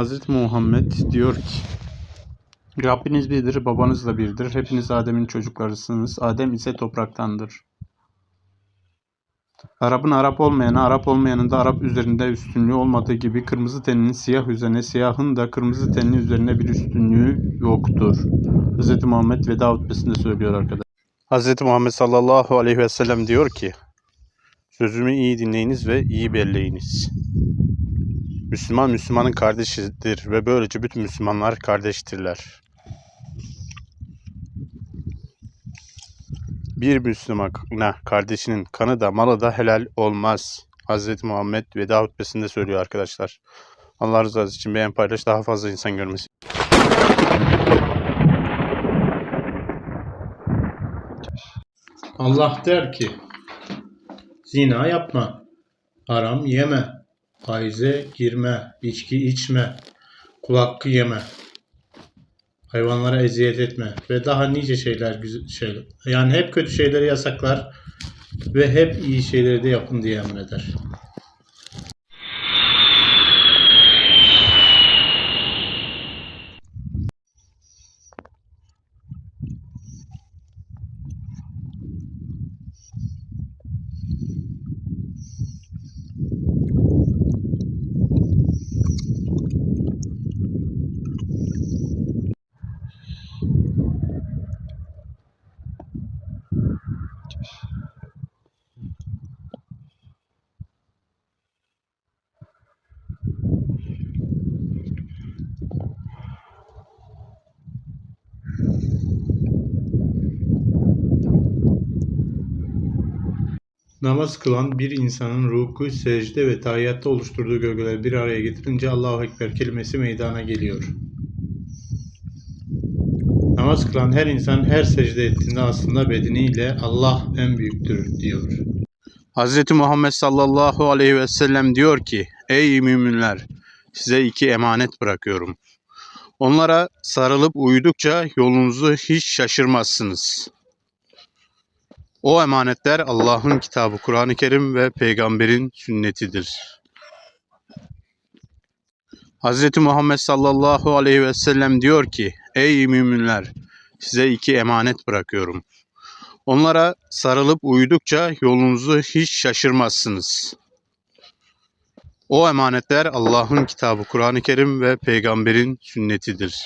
Hazreti Muhammed diyor ki Rabbiniz birdir, babanız da birdir. Hepiniz Adem'in çocuklarısınız. Adem ise topraktandır. Arap'ın Arap olmayana, Arap olmayanın da Arap üzerinde üstünlüğü olmadığı gibi kırmızı teninin siyah üzerine, siyahın da kırmızı teninin üzerine bir üstünlüğü yoktur. Hz. Muhammed veda hutbesinde söylüyor arkadaşlar. Hz. Muhammed sallallahu aleyhi ve sellem diyor ki Sözümü iyi dinleyiniz ve iyi belleyiniz. Müslüman Müslümanın kardeşidir ve böylece bütün Müslümanlar kardeştirler. Bir Müslümana kardeşinin kanı da malı da helal olmaz. Hz. Muhammed veda hutbesinde söylüyor arkadaşlar. Allah rızası için beğen paylaş daha fazla insan görmesi. Allah der ki Zina yapma, haram yeme, faize girme, içki içme, kul hakkı yeme, hayvanlara eziyet etme ve daha nice şeyler güzel şeyler. Yani hep kötü şeyleri yasaklar ve hep iyi şeyleri de yapın diye emreder. Namaz kılan bir insanın ruku, secde ve tahiyyatta oluşturduğu gölgeleri bir araya getirince Allahu Ekber kelimesi meydana geliyor. Namaz kılan her insan her secde ettiğinde aslında bedeniyle Allah en büyüktür diyor. Hz. Muhammed sallallahu aleyhi ve sellem diyor ki Ey müminler size iki emanet bırakıyorum. Onlara sarılıp uyudukça yolunuzu hiç şaşırmazsınız. O emanetler Allah'ın kitabı Kur'an-ı Kerim ve peygamberin sünnetidir. Hz. Muhammed sallallahu aleyhi ve sellem diyor ki Ey müminler size iki emanet bırakıyorum. Onlara sarılıp uyudukça yolunuzu hiç şaşırmazsınız. O emanetler Allah'ın kitabı Kur'an-ı Kerim ve peygamberin sünnetidir.